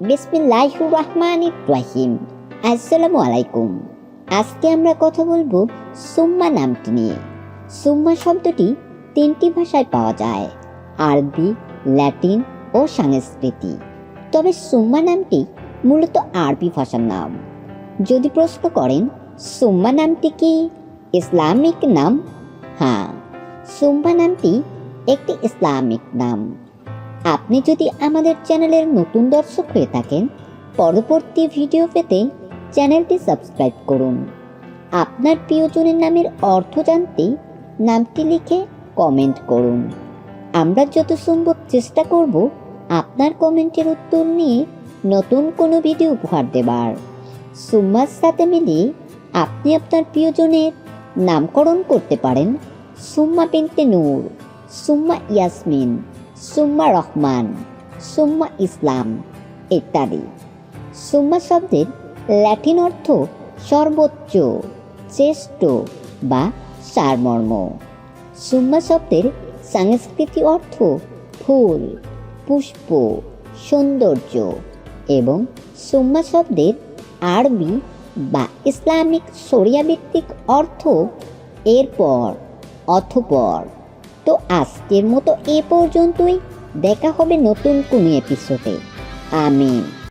বিসমিল্লাহ রহমান রাহিম আসসালামু আলাইকুম আজকে আমরা কথা বলব সুম্মা নামটি নিয়ে। সুম্মা শব্দটি তিনটি ভাষায় পাওয়া যায়, আরবি, ল্যাটিন ও সংস্কৃতি। তবে সুম্মা নামটি মূলত আরবি ভাষার নাম। যদি প্রশ্ন করেন, সুম্মা নামটি কি, ইসলামিক নাম? হ্যাঁ সুম্মা নামটি একটি ইসলামিক নাম। আপনি যদি আমাদের চ্যানেলের নতুন দর্শক হয়ে থাকেন, পরবর্তী ভিডিও পেতে চ্যানেলটি সাবস্ক্রাইব করুন। আপনার প্রিয়জনের নামের অর্থ জানতে নামটি লিখে কমেন্ট করুন। আমরা যত সম্ভব চেষ্টা করব আপনার কমেন্টের উত্তর নিয়ে নতুন কোনো ভিডিও উপহার দেবার। সুম্মার সাথে মিলিয়ে আপনি আপনার প্রিয়জনের নামকরণ করতে পারেন সুম্মা বিনতে নূর সুম্মা ইয়াসমিন। সুম্মা রহমান, সুম্মা ইসলাম, ইত্যাদি। সুম্মা শব্দের ল্যাটিন অর্থ সর্বোচ্চ, শ্রেষ্ঠ বা সারমর্ম। সুম্মা শব্দের সাংস্কৃতিক অর্থ ফুল, পুষ্প, সৌন্দর্য এবং সুম্মা শব্দের আরবি বা ইসলামিক শরিয়া ভিত্তিক অর্থ এরপর, অথপর। আজকের মতো এ পর্যন্তই। দেখা হবে নতুন কোনো এপিসোডে আমিন।